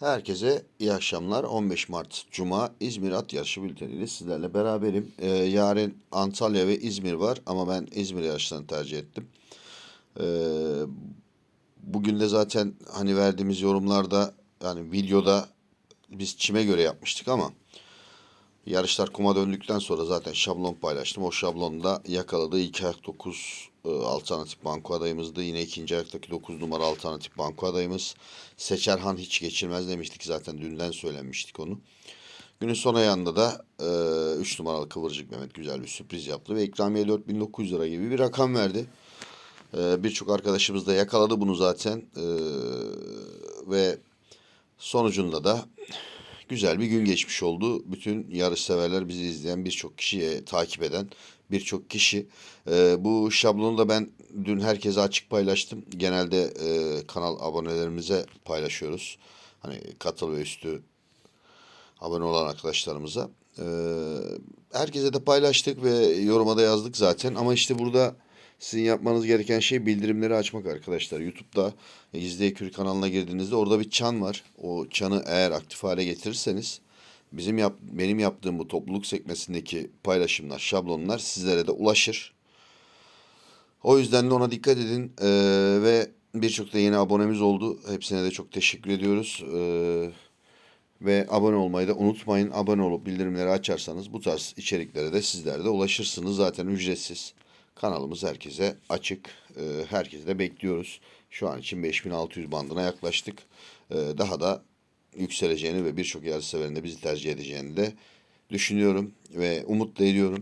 Herkese iyi akşamlar. 15 Mart Cuma İzmir At Yarışı bülteniyle sizlerle beraberim. Ee, yarın Antalya ve İzmir var ama ben İzmir yarışlarını tercih ettim. Ee, bugün de zaten hani verdiğimiz yorumlarda yani videoda biz çime göre yapmıştık ama yarışlar kuma döndükten sonra zaten şablon paylaştım. O şablonda yakaladığı ilk ayak 9 e, alternatif banko adayımızdı. Yine ikinci ayaktaki 9 numara alternatif banko adayımız. Seçerhan hiç geçilmez demiştik zaten dünden söylemiştik onu. Günün son ayağında da 3 numaralı Kıvırcık Mehmet güzel bir sürpriz yaptı ve ikramiye 4900 lira gibi bir rakam verdi. E, Birçok arkadaşımız da yakaladı bunu zaten E, ve sonucunda da güzel bir gün geçmiş oldu. Bütün yarış severler bizi izleyen birçok kişiye takip eden birçok kişi. Ee, bu şablonu da ben dün herkese açık paylaştım. Genelde e, kanal abonelerimize paylaşıyoruz. Hani katıl ve üstü abone olan arkadaşlarımıza. Ee, herkese de paylaştık ve yoruma da yazdık zaten. Ama işte burada sizin yapmanız gereken şey bildirimleri açmak arkadaşlar. YouTube'da İzleye Kür kanalına girdiğinizde orada bir çan var. O çanı eğer aktif hale getirirseniz bizim yap benim yaptığım bu topluluk sekmesindeki paylaşımlar, şablonlar sizlere de ulaşır. O yüzden de ona dikkat edin Ee, ve birçok da yeni abonemiz oldu. Hepsine de çok teşekkür ediyoruz. Ee, ve abone olmayı da unutmayın. Abone olup bildirimleri açarsanız bu tarz içeriklere de sizler de ulaşırsınız. Zaten ücretsiz. Kanalımız herkese açık. Ee, herkese de bekliyoruz. Şu an için 5600 bandına yaklaştık. Ee, daha da yükseleceğini ve birçok yarış severin de bizi tercih edeceğini de düşünüyorum ve umut da ediyorum.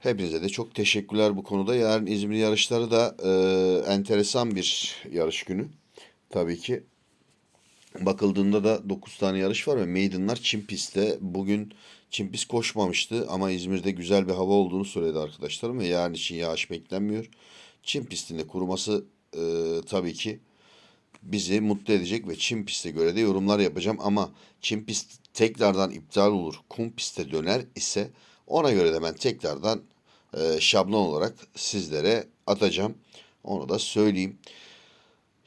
Hepinize de çok teşekkürler bu konuda. Yarın İzmir yarışları da e, enteresan bir yarış günü. Tabii ki bakıldığında da 9 tane yarış var ve Maiden'lar çim pistte. Bugün çim pist koşmamıştı ama İzmir'de güzel bir hava olduğunu söyledi arkadaşlarım ve yarın için yağış beklenmiyor. Çim pistinde kuruması e, tabii ki bizi mutlu edecek ve çim piste göre de yorumlar yapacağım ama çim pist tekrardan iptal olur, kum piste döner ise ona göre de ben tekrardan e, şablon olarak sizlere atacağım. Onu da söyleyeyim.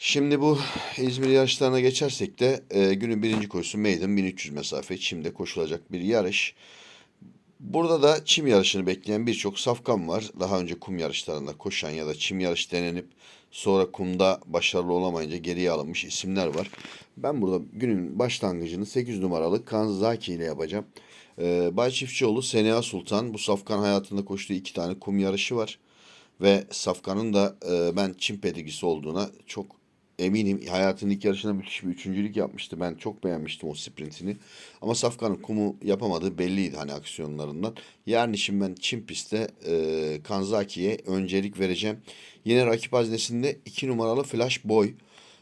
Şimdi bu İzmir yarışlarına geçersek de e, günün birinci koşusu Maiden 1300 mesafe çimde koşulacak bir yarış. Burada da çim yarışını bekleyen birçok safkan var. Daha önce kum yarışlarında koşan ya da çim yarış denenip sonra kumda başarılı olamayınca geriye alınmış isimler var. Ben burada günün başlangıcını 8 numaralı Kanzaki ile yapacağım. Ee, Bay Çiftçioğlu Seniha Sultan bu safkan hayatında koştuğu iki tane kum yarışı var. Ve Safkan'ın da e, ben çim pedigisi olduğuna çok eminim. Hayatının ilk yarışında müthiş bir üçüncülük yapmıştı. Ben çok beğenmiştim o sprintini. Ama Safkan'ın kumu yapamadığı belliydi hani aksiyonlarından. Yarın için ben çim pistte e, Kanzaki'ye öncelik vereceğim. Yine rakip haznesinde 2 numaralı Flash Boy.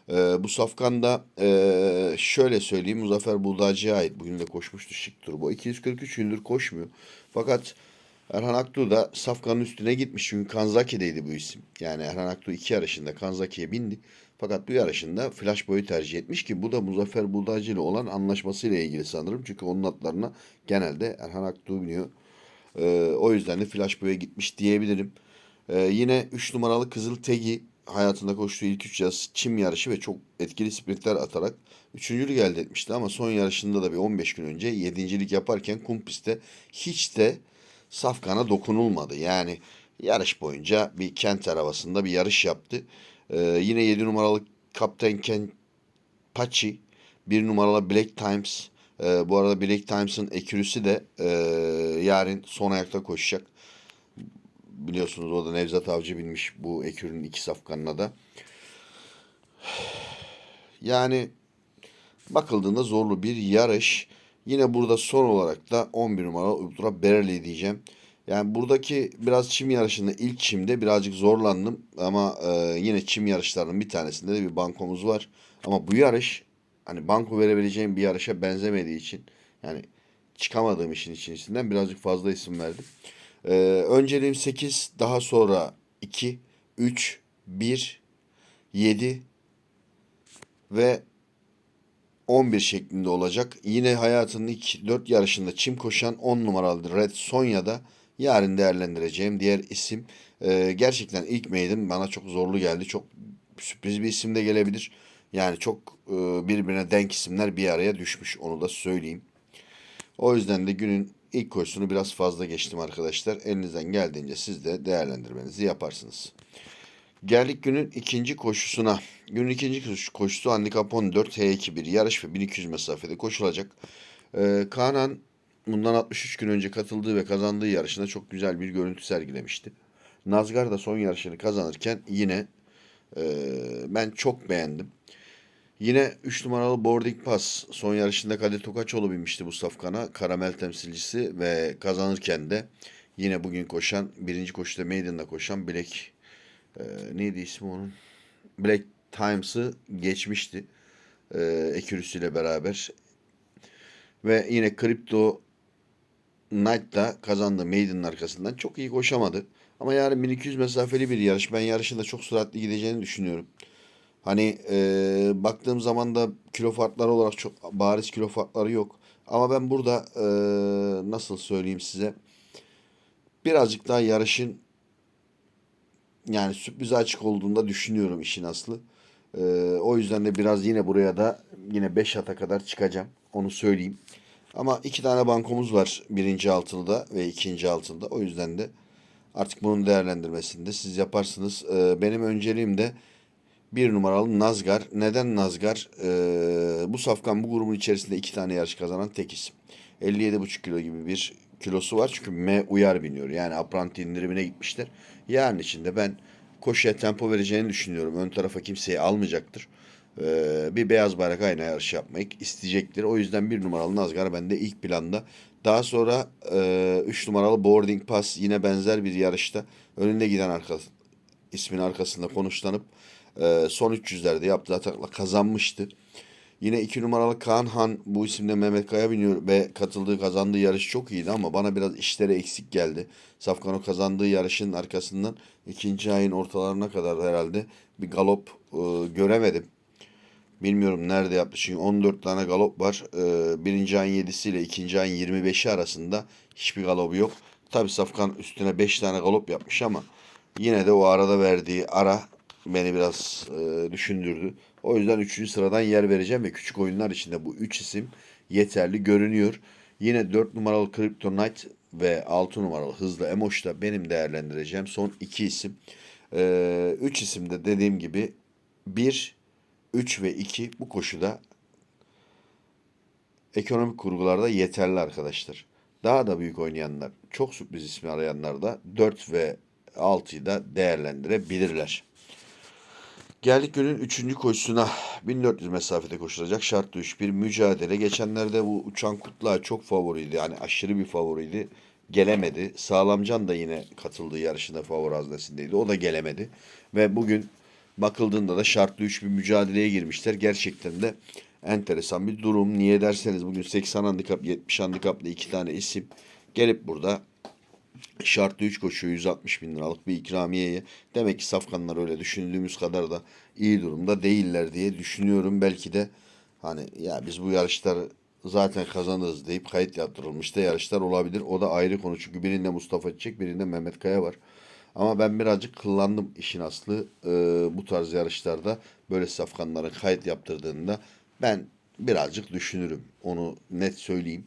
E, bu Safkan'da e, şöyle söyleyeyim Muzaffer Buldağcı'ya ait. Bugün de koşmuştu şık turbo. 243 gündür koşmuyor. Fakat Erhan Aktu da Safkan'ın üstüne gitmiş. Çünkü Kanzaki'deydi bu isim. Yani Erhan Aktu iki yarışında Kanzaki'ye bindi. Fakat bu yarışında Flash Boy'u tercih etmiş ki bu da Muzaffer Buldağcı ile olan anlaşmasıyla ilgili sanırım. Çünkü onun atlarına genelde Erhan Aktu biniyor. Ee, o yüzden de Flash Boy'a gitmiş diyebilirim. Ee, yine 3 numaralı Kızıl Tegi hayatında koştuğu ilk 3 yaz çim yarışı ve çok etkili sprintler atarak üçüncülük elde etmişti. Ama son yarışında da bir 15 gün önce yedincilik yaparken kum pistte hiç de Safkan'a dokunulmadı. Yani yarış boyunca bir kent arabasında bir yarış yaptı. Ee, yine 7 numaralı Kaptan Ken Pachi, 1 numaralı Black Times. Ee, bu arada Black Times'ın ekürüsü de e, yarın son ayakta koşacak. Biliyorsunuz o da Nevzat Avcı binmiş bu ekürünün iki safkanına da. Yani bakıldığında zorlu bir yarış. Yine burada son olarak da 11 numara Ultra Berely diyeceğim. Yani buradaki biraz çim yarışında ilk çimde birazcık zorlandım ama e, yine çim yarışlarının bir tanesinde de bir bankomuz var. Ama bu yarış hani banko verebileceğim bir yarışa benzemediği için yani çıkamadığım işin içerisinden birazcık fazla isim verdim. E, önceliğim 8 daha sonra 2, 3, 1, 7 ve 11 şeklinde olacak. Yine hayatının ilk 4 yarışında çim koşan 10 numaralı Red Sonya'da yarın değerlendireceğim diğer isim. Ee, gerçekten ilk maiden bana çok zorlu geldi. Çok sürpriz bir isim de gelebilir. Yani çok e, birbirine denk isimler bir araya düşmüş onu da söyleyeyim. O yüzden de günün ilk koşusunu biraz fazla geçtim arkadaşlar. Elinizden geldiğince siz de değerlendirmenizi yaparsınız. Geldik günün ikinci koşusuna. Günün ikinci koşu- koşusu handikap 14 H2 yarış ve 1200 mesafede koşulacak. Ee, Kanan bundan 63 gün önce katıldığı ve kazandığı yarışında çok güzel bir görüntü sergilemişti. Nazgar da son yarışını kazanırken yine e, ben çok beğendim. Yine 3 numaralı Boarding Pass son yarışında Kadir Tokaçoğlu binmişti bu safkana. Karamel temsilcisi ve kazanırken de yine bugün koşan birinci koşuda Maiden'da koşan Black e, neydi ismi onun? Black Times'ı geçmişti. E, ile beraber. Ve yine Crypto Knight da kazandı Maiden'ın arkasından. Çok iyi koşamadı. Ama yarın 1200 mesafeli bir yarış. Ben yarışın da çok süratli gideceğini düşünüyorum. Hani e, baktığım zaman da kilo farkları olarak çok bariz kilo farkları yok. Ama ben burada e, nasıl söyleyeyim size birazcık daha yarışın yani sürprize açık olduğunda düşünüyorum işin aslı. E, o yüzden de biraz yine buraya da yine 5 ata kadar çıkacağım. Onu söyleyeyim. Ama iki tane bankomuz var. Birinci altında ve ikinci altında. O yüzden de artık bunun değerlendirmesini de siz yaparsınız. E, benim önceliğim de bir numaralı Nazgar. Neden Nazgar? Ee, bu safkan bu grubun içerisinde iki tane yarış kazanan tek isim. 57,5 kilo gibi bir kilosu var. Çünkü M uyar biniyor. Yani apranti indirimine gitmişler. Yarın içinde ben koşuya tempo vereceğini düşünüyorum. Ön tarafa kimseyi almayacaktır. Ee, bir beyaz bayrak ayna yarışı yapmak isteyecektir. O yüzden bir numaralı Nazgar bende ilk planda. Daha sonra 3 numaralı Boarding Pass yine benzer bir yarışta önünde giden arka, ismin arkasında konuşlanıp e, son 300'lerde yaptığı atakla kazanmıştı. Yine 2 numaralı Kaan Han bu isimde Mehmet Kaya biniyor ve katıldığı kazandığı yarış çok iyiydi ama bana biraz işleri eksik geldi. Safkan o kazandığı yarışın arkasından ikinci ayın ortalarına kadar herhalde bir galop e, göremedim. Bilmiyorum nerede yaptı çünkü 14 tane galop var. Ee, birinci ayın 7'si ile ikinci ayın 25'i arasında hiçbir galopu yok. Tabi Safkan üstüne 5 tane galop yapmış ama yine de o arada verdiği ara beni biraz e, düşündürdü. O yüzden 3. sıradan yer vereceğim ve küçük oyunlar içinde bu 3 isim yeterli görünüyor. Yine 4 numaralı Kryptonite ve 6 numaralı Hızlı Emoş da benim değerlendireceğim son 2 isim. 3 ee, isim de dediğim gibi 1 3 ve 2 bu koşuda ekonomik kurgularda yeterli arkadaşlar. Daha da büyük oynayanlar, çok sürpriz ismi arayanlar da 4 ve 6'yı da değerlendirebilirler. Geldik günün 3. koşusuna. 1400 mesafede koşulacak şartlı 3 bir mücadele. Geçenlerde bu Uçan Kutluğa çok favoriydi. Yani aşırı bir favoriydi. Gelemedi. Sağlamcan da yine katıldığı yarışında favori haznesindeydi. O da gelemedi. Ve bugün bakıldığında da şartlı 3 bir mücadeleye girmişler. Gerçekten de enteresan bir durum. Niye derseniz bugün 80 handikap 70 handikaplı iki tane isim gelip burada şartlı 3 koşuyor 160 bin liralık bir ikramiyeye. Demek ki safkanlar öyle düşündüğümüz kadar da iyi durumda değiller diye düşünüyorum. Belki de hani ya biz bu yarışları zaten kazanırız deyip kayıt yaptırılmış da yarışlar olabilir. O da ayrı konu çünkü birinde Mustafa Çiçek birinde Mehmet Kaya var. Ama ben birazcık kıllandım işin aslı e, bu tarz yarışlarda böyle safkanların kayıt yaptırdığında ben birazcık düşünürüm. Onu net söyleyeyim.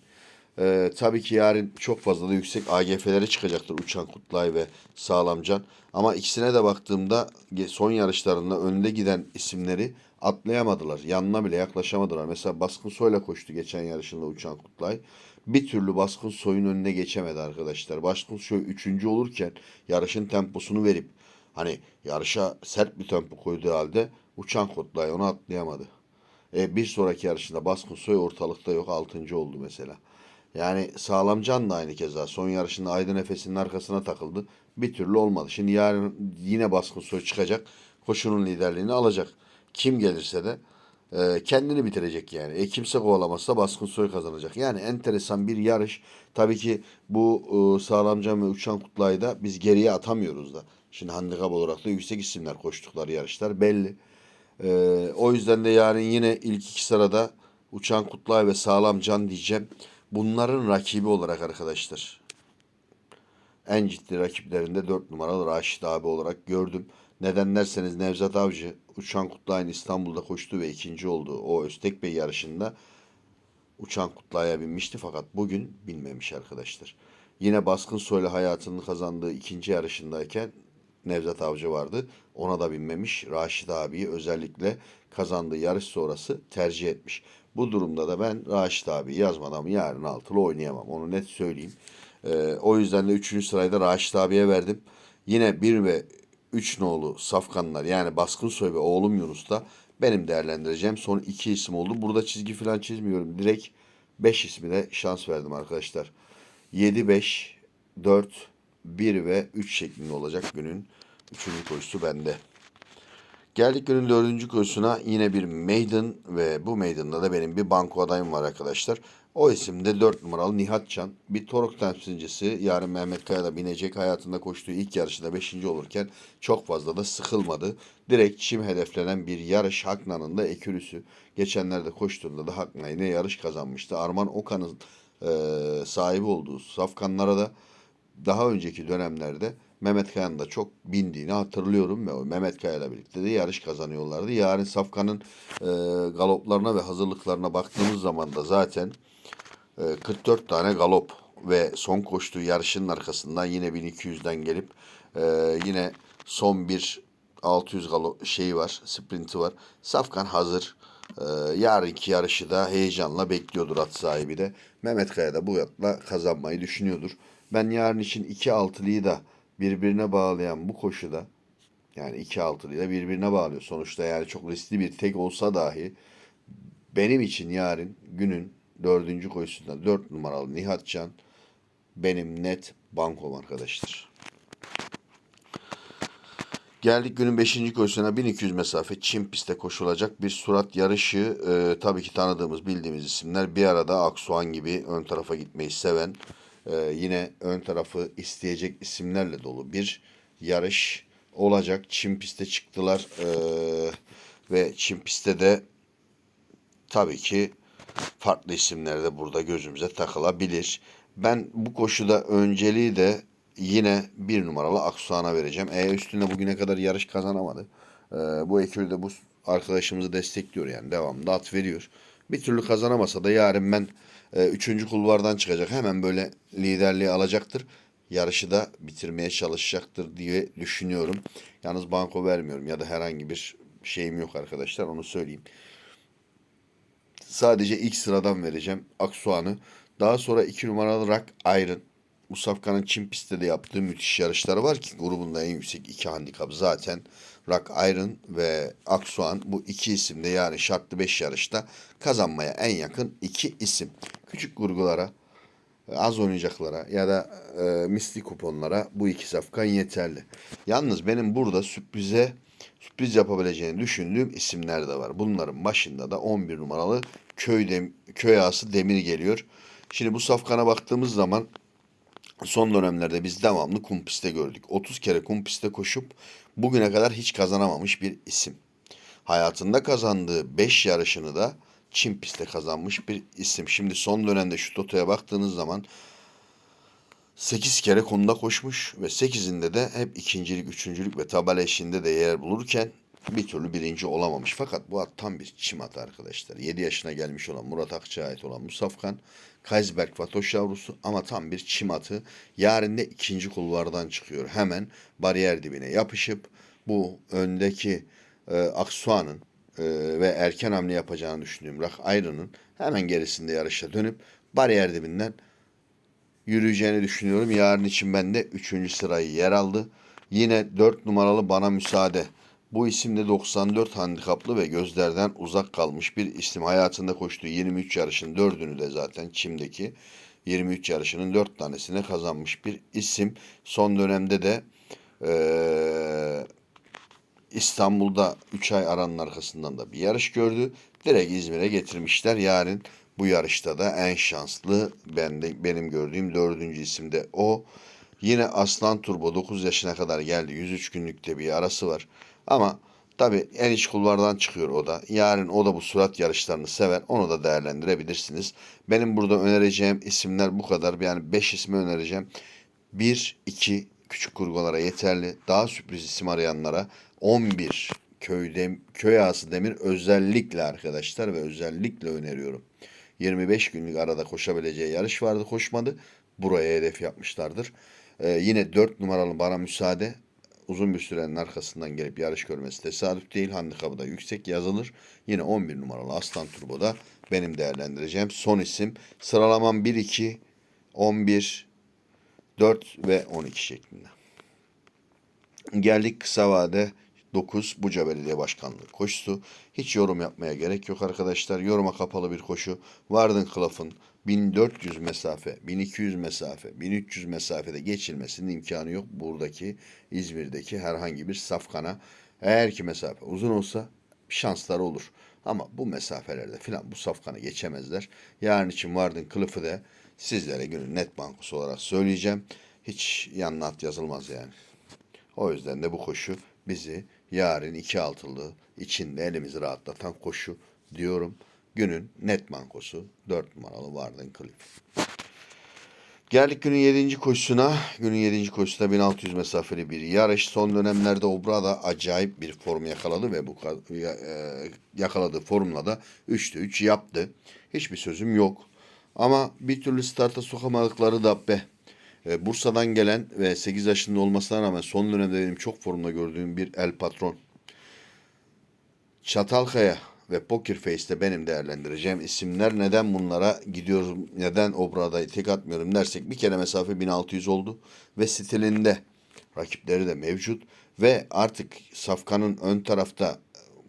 E, tabii ki yarın çok fazla da yüksek AGF'lere çıkacaktır Uçan Kutlay ve Sağlamcan. Ama ikisine de baktığımda son yarışlarında önde giden isimleri atlayamadılar. Yanına bile yaklaşamadılar. Mesela Baskın Soy'la koştu geçen yarışında Uçan Kutlay. Bir türlü Baskın Soy'un önüne geçemedi arkadaşlar. Baskın Soy üçüncü olurken yarışın temposunu verip hani yarışa sert bir tempo koyduğu halde Uçan Kutlay onu atlayamadı. E, bir sonraki yarışında Baskın Soy ortalıkta yok. Altıncı oldu mesela. Yani Sağlamcan da aynı keza. Son yarışında Aydın Efes'in arkasına takıldı. Bir türlü olmadı. Şimdi yarın yine Baskın Soy çıkacak. Koşunun liderliğini alacak. Kim gelirse de e, kendini bitirecek yani. E, kimse kovalamazsa Baskın Soy kazanacak. Yani enteresan bir yarış. Tabii ki bu e, Sağlamcan ve Uçan Kutlay'da biz geriye atamıyoruz da. Şimdi handikap olarak da yüksek isimler koştukları yarışlar belli. Ee, o yüzden de yarın yine ilk iki sırada Uçan Kutlay ve Sağlam Can diyeceğim. Bunların rakibi olarak arkadaşlar. En ciddi rakiplerinde 4 numaralı Raşit abi olarak gördüm. Neden derseniz Nevzat Avcı Uçan Kutlay'ın İstanbul'da koştuğu ve ikinci olduğu o Öztek Bey yarışında Uçan Kutlay'a binmişti fakat bugün binmemiş arkadaşlar. Yine Baskın Soylu hayatını kazandığı ikinci yarışındayken Nevzat Avcı vardı. Ona da binmemiş. Raşit abiyi özellikle kazandığı yarış sonrası tercih etmiş. Bu durumda da ben Raşit abi yazmadan yarın altılı oynayamam. Onu net söyleyeyim. Ee, o yüzden de 3. sırayı da Raşit abiye verdim. Yine 1 ve 3 nolu safkanlar yani Baskın Soy ve oğlum Yunus da benim değerlendireceğim son iki isim oldu. Burada çizgi falan çizmiyorum. Direkt 5 ismine şans verdim arkadaşlar. 7, 5, 4, 1 ve 3 şeklinde olacak günün 3. koşusu bende. Geldik günün dördüncü koşusuna yine bir maiden ve bu maiden'da da benim bir banko adayım var arkadaşlar. O isim de 4 numaralı Nihat Can. Bir Torok temsilcisi yarın Mehmet Kaya da binecek. Hayatında koştuğu ilk yarışında 5. olurken çok fazla da sıkılmadı. Direkt çim hedeflenen bir yarış Hakna'nın da ekürüsü. Geçenlerde koştuğunda da Hakna yine yarış kazanmıştı. Arman Okan'ın e, sahibi olduğu safkanlara da daha önceki dönemlerde Mehmet Kaya'nın da çok bindiğini hatırlıyorum ve Mehmet Kaya'yla birlikte de yarış kazanıyorlardı. Yarın Safkan'ın e, galoplarına ve hazırlıklarına baktığımız zaman da zaten e, 44 tane galop ve son koştuğu yarışın arkasından yine 1200'den gelip e, yine son bir 600 galop şeyi var, sprinti var. Safkan hazır. Ee, yarınki yarışı da heyecanla bekliyordur at sahibi de. Mehmet Kaya da bu yatla kazanmayı düşünüyordur. Ben yarın için iki altılıyı da birbirine bağlayan bu koşuda yani iki altılıyı da birbirine bağlıyor. Sonuçta yani çok riskli bir tek olsa dahi benim için yarın günün dördüncü koşusunda dört numaralı Nihat Can benim net bankom arkadaşlar. Geldik günün 5. koşusuna 1200 mesafe Çin pistte koşulacak bir surat yarışı. Ee, tabii ki tanıdığımız bildiğimiz isimler bir arada Aksuan gibi ön tarafa gitmeyi seven e, yine ön tarafı isteyecek isimlerle dolu bir yarış olacak. Çin piste çıktılar ee, ve Çin pistte de tabii ki farklı isimler de burada gözümüze takılabilir. Ben bu koşuda önceliği de yine bir numaralı Aksuan'a vereceğim. E üstünde bugüne kadar yarış kazanamadı. Ee, bu de bu arkadaşımızı destekliyor yani devamlı at veriyor. Bir türlü kazanamasa da yarın ben e, üçüncü kulvardan çıkacak. Hemen böyle liderliği alacaktır. Yarışı da bitirmeye çalışacaktır diye düşünüyorum. Yalnız banko vermiyorum ya da herhangi bir şeyim yok arkadaşlar onu söyleyeyim. Sadece ilk sıradan vereceğim Aksuan'ı. Daha sonra iki numaralı Rock Iron. Musafka'nın Çin pistte de yaptığı müthiş yarışları var ki grubunda en yüksek iki handikap zaten Rock Iron ve Aksuan bu iki isim de yani şartlı 5 yarışta kazanmaya en yakın iki isim. Küçük kurgulara az oynayacaklara ya da e, misli kuponlara bu iki safkan yeterli. Yalnız benim burada sürprize sürpriz yapabileceğini düşündüğüm isimler de var. Bunların başında da 11 numaralı köy, dem, köy ağası Demir geliyor. Şimdi bu safkana baktığımız zaman son dönemlerde biz devamlı kum pistte gördük. 30 kere kum pistte koşup bugüne kadar hiç kazanamamış bir isim. Hayatında kazandığı 5 yarışını da Çin pistte kazanmış bir isim. Şimdi son dönemde şu Toto'ya baktığınız zaman 8 kere konuda koşmuş ve 8'inde de hep ikincilik, üçüncülük ve tabela eşiğinde de yer bulurken bir türlü birinci olamamış. Fakat bu at tam bir çim atı arkadaşlar. 7 yaşına gelmiş olan Murat Akçay'a ait olan Musafkan, Kaysberg Fatoş yavrusu ama tam bir çim atı. Yarın da ikinci kulvardan çıkıyor. Hemen bariyer dibine yapışıp bu öndeki e, Aksuan'ın e, ve erken hamle yapacağını düşündüğüm Rak Ayrı'nın hemen gerisinde yarışa dönüp bariyer dibinden yürüyeceğini düşünüyorum. Yarın için ben de 3. sırayı yer aldı. Yine 4 numaralı Bana Müsaade. Bu isim de 94 handikaplı ve gözlerden uzak kalmış bir isim. Hayatında koştuğu 23 yarışın 4'ünü de zaten Çim'deki 23 yarışının 4 tanesine kazanmış bir isim. Son dönemde de eee İstanbul'da 3 ay aranın arkasından da bir yarış gördü. Direkt İzmir'e getirmişler. Yarın bu yarışta da en şanslı ben de, benim gördüğüm dördüncü isim de o. Yine Aslan Turbo 9 yaşına kadar geldi. 103 günlükte bir arası var. Ama tabi en iç kulvardan çıkıyor o da. Yarın o da bu surat yarışlarını sever. Onu da değerlendirebilirsiniz. Benim burada önereceğim isimler bu kadar. Yani 5 ismi önereceğim. 1, 2 küçük kurgulara yeterli. Daha sürpriz isim arayanlara 11 köyde, köy ağası demir özellikle arkadaşlar ve özellikle öneriyorum. 25 günlük arada koşabileceği yarış vardı koşmadı. Buraya hedef yapmışlardır. Ee, yine 4 numaralı bana müsaade uzun bir sürenin arkasından gelip yarış görmesi tesadüf değil. Handikapı da yüksek yazılır. Yine 11 numaralı Aslan Turbo'da benim değerlendireceğim son isim. Sıralamam 1-2, 11, 4 ve 12 şeklinde. Geldik kısa vade 9 Buca Belediye Başkanlığı koşusu. Hiç yorum yapmaya gerek yok arkadaşlar. Yoruma kapalı bir koşu. Vardın Kılıf'ın 1400 mesafe, 1200 mesafe, 1300 mesafede geçilmesinin imkanı yok. Buradaki İzmir'deki herhangi bir safkana. Eğer ki mesafe uzun olsa şansları olur. Ama bu mesafelerde filan bu safkanı geçemezler. Yarın için Vardın Kılıf'ı da sizlere günün net bankosu olarak söyleyeceğim. Hiç yanına at yazılmaz yani. O yüzden de bu koşu bizi yarın iki altılı içinde elimizi rahatlatan koşu diyorum. Günün net mankosu 4 numaralı Vardın Cliff. Geldik günün 7. koşusuna. Günün 7. koşusunda 1600 mesafeli bir yarış. Son dönemlerde Obra'da acayip bir form yakaladı ve bu e, yakaladığı formla da 3'te 3 yaptı. Hiçbir sözüm yok. Ama bir türlü starta sokamadıkları da be. E, Bursa'dan gelen ve 8 yaşında olmasına rağmen son dönemde benim çok formda gördüğüm bir El Patron. Çatalkaya ve Poker Face'te benim değerlendireceğim isimler. Neden bunlara gidiyorum, neden Obra'da tek atmıyorum dersek bir kere mesafe 1600 oldu ve stilinde rakipleri de mevcut ve artık Safkan'ın ön tarafta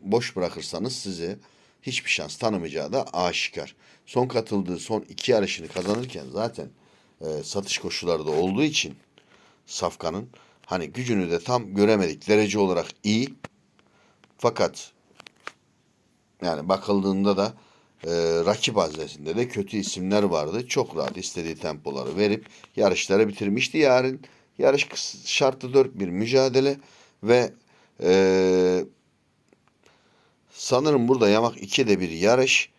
boş bırakırsanız sizi hiçbir şans tanımayacağı da aşikar. Son katıldığı son iki yarışını kazanırken zaten e, satış koşuları da olduğu için Safkan'ın hani gücünü de tam göremedik. Derece olarak iyi fakat yani bakıldığında da e, rakip haznesinde de kötü isimler vardı. Çok rahat istediği tempoları verip yarışları bitirmişti. Yarın yarış şartlı 4 bir mücadele ve e, sanırım burada yamak 2'de bir yarış.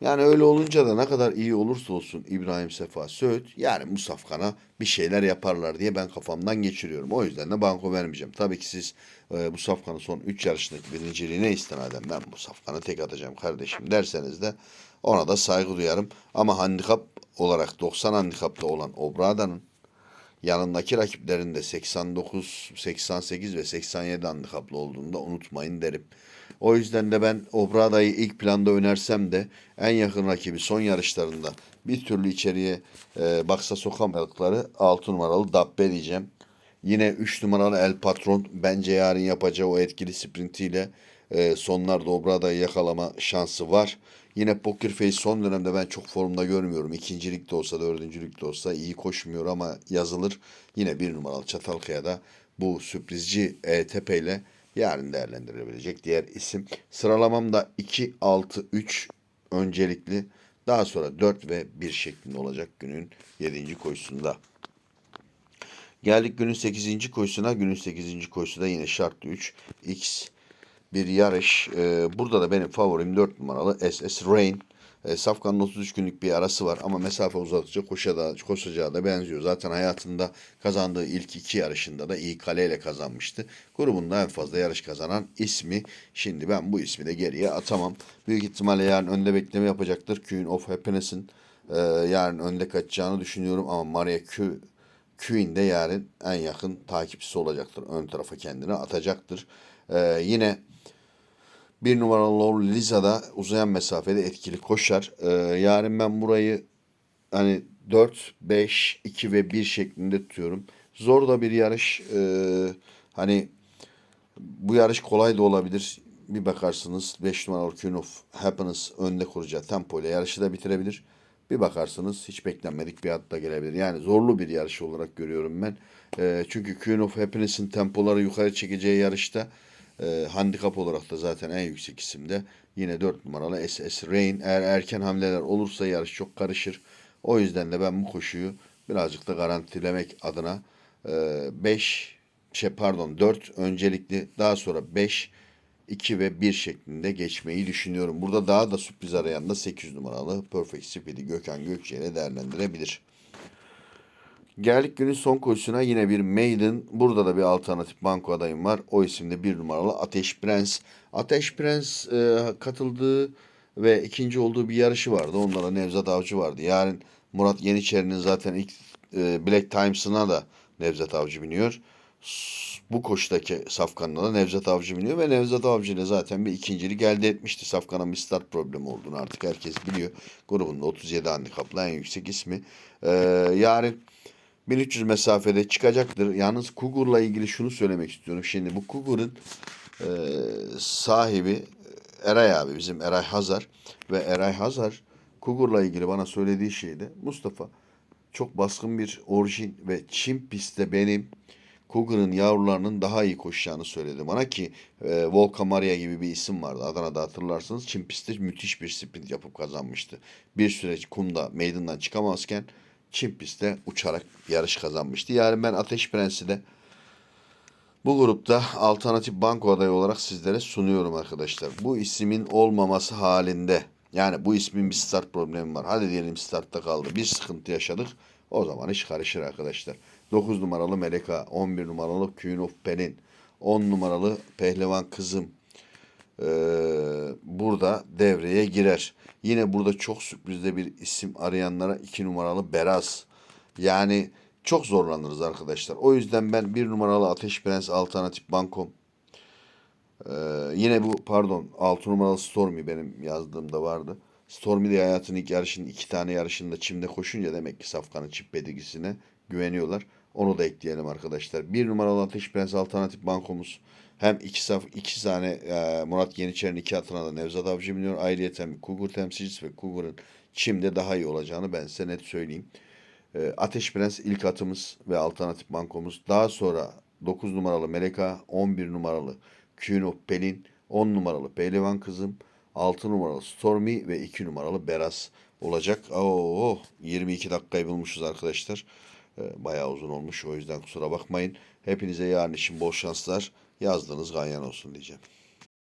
Yani öyle olunca da ne kadar iyi olursa olsun İbrahim Sefa Söğüt yani bu safkana bir şeyler yaparlar diye ben kafamdan geçiriyorum. O yüzden de banko vermeyeceğim. Tabii ki siz e, bu safkanın son 3 yarışındaki birinciliğine istinaden ben bu safkanı tek atacağım kardeşim derseniz de ona da saygı duyarım. Ama handikap olarak 90 handikapta olan Obrada'nın yanındaki rakiplerin de 89, 88 ve 87 handikaplı olduğunu da unutmayın derim. O yüzden de ben Obrada'yı ilk planda önersem de en yakın rakibi son yarışlarında bir türlü içeriye e, baksa sokamadıkları 6 numaralı Dabbe diyeceğim. Yine 3 numaralı El Patron bence yarın yapacağı o etkili sprintiyle e, sonlarda Obrada'yı yakalama şansı var. Yine Poker Face son dönemde ben çok formda görmüyorum. İkincilik de olsa dördüncülük de olsa iyi koşmuyor ama yazılır. Yine bir numaralı Çatalkaya'da bu sürprizci ETP ile yarın değerlendirilebilecek diğer isim. Sıralamamda 2, 6, 3 öncelikli. Daha sonra 4 ve 1 şeklinde olacak günün 7. koşusunda. Geldik günün 8. koşusuna. Günün 8. koşusu yine şartlı 3 X bir yarış. Ee, burada da benim favorim 4 numaralı SS Rain. Ee, Safkan'ın 33 günlük bir arası var ama mesafe uzatıcı koşada, koşacağı da benziyor. Zaten hayatında kazandığı ilk iki yarışında da iyi kaleyle kazanmıştı. Grubunda en fazla yarış kazanan ismi. Şimdi ben bu ismi de geriye atamam. Büyük ihtimalle yarın önde bekleme yapacaktır. Queen of Happiness'ın e, yarın önde kaçacağını düşünüyorum ama Maria Q Queen de yarın en yakın takipçisi olacaktır. Ön tarafa kendini atacaktır. Ee, yine bir numaralı Lord Liza da uzayan mesafede etkili koşar. Ee, yarın ben burayı hani 4, 5, 2 ve 1 şeklinde tutuyorum. Zor da bir yarış. Ee, hani bu yarış kolay da olabilir. Bir bakarsınız 5 numaralı Queen of Happiness önde kuracağı tempo yarışı da bitirebilir. Bir bakarsınız hiç beklenmedik bir at da gelebilir. Yani zorlu bir yarış olarak görüyorum ben. Ee, çünkü Queen of Happiness'in tempoları yukarı çekeceği yarışta e, handikap olarak da zaten en yüksek isimde. Yine 4 numaralı SS Rain. Eğer erken hamleler olursa yarış çok karışır. O yüzden de ben bu koşuyu birazcık da garantilemek adına 5 şey pardon 4 öncelikli daha sonra 5 2 ve 1 şeklinde geçmeyi düşünüyorum. Burada daha da sürpriz arayan da 8 numaralı Perfect Speed'i Gökhan Gökçe değerlendirebilir. Geldik günün son koşusuna yine bir maiden. Burada da bir alternatif banko adayım var. O isimde bir numaralı Ateş Prens. Ateş Prens e, katıldığı ve ikinci olduğu bir yarışı vardı. Onda da Nevzat Avcı vardı. Yarın Murat Yeniçeri'nin zaten ilk e, Black Times'ına da Nevzat Avcı biniyor. Bu koşudaki Safkan'da da Nevzat Avcı biniyor ve Nevzat Avcı ile zaten bir ikincilik elde etmişti. Safkan'ın bir start problemi olduğunu artık herkes biliyor. Grubunda 37 handikaplı en yüksek ismi. E, yarın 1300 mesafede çıkacaktır. Yalnız Kugur'la ilgili şunu söylemek istiyorum. Şimdi bu Kugur'un e, sahibi Eray abi bizim Eray Hazar ve Eray Hazar Kugur'la ilgili bana söylediği şeyde Mustafa çok baskın bir orijin ve Çin pistte benim Kugur'un yavrularının daha iyi koşacağını söyledi bana ki e, Volka Maria gibi bir isim vardı. Adana'da hatırlarsınız. Çin pistte müthiş bir sprint yapıp kazanmıştı. Bir süreç kumda meydandan çıkamazken Çin pistte uçarak yarış kazanmıştı. Yani ben Ateş Prensi de bu grupta alternatif banko adayı olarak sizlere sunuyorum arkadaşlar. Bu ismin olmaması halinde yani bu ismin bir start problemi var. Hadi diyelim startta kaldı. Bir sıkıntı yaşadık. O zaman iş karışır arkadaşlar. 9 numaralı Meleka, 11 numaralı Queen of Pen'in, 10 numaralı Pehlivan Kızım ee, burada devreye girer. Yine burada çok sürprizde bir isim arayanlara 2 numaralı Beraz. Yani çok zorlanırız arkadaşlar. O yüzden ben bir numaralı Ateş Prens alternatif bankom. Ee, yine bu pardon 6 numaralı Stormy benim yazdığımda vardı. Stormy de hayatının ilk yarışının iki tane yarışında çimde koşunca demek ki Safkan'ın çip bedigisine güveniyorlar. Onu da ekleyelim arkadaşlar. Bir numaralı Ateş Prens alternatif bankomuz. Hem iki saf iki tane e, Murat Yeniçer'in iki atına da Nevzat Avcı biniyor. Ayrıyeten Kugur temsilcisi ve Kugur'un çimde daha iyi olacağını ben size net söyleyeyim. E, Ateş Prens ilk atımız ve alternatif bankomuz. Daha sonra 9 numaralı Meleka, 11 numaralı of Pelin, 10 numaralı Pehlivan Kızım, 6 numaralı Stormy ve 2 numaralı Beraz olacak. Oo, 22 dakikayı bulmuşuz arkadaşlar. E, bayağı uzun olmuş o yüzden kusura bakmayın. Hepinize yarın için bol şanslar. Yazdığınız ganyan olsun diyeceğim.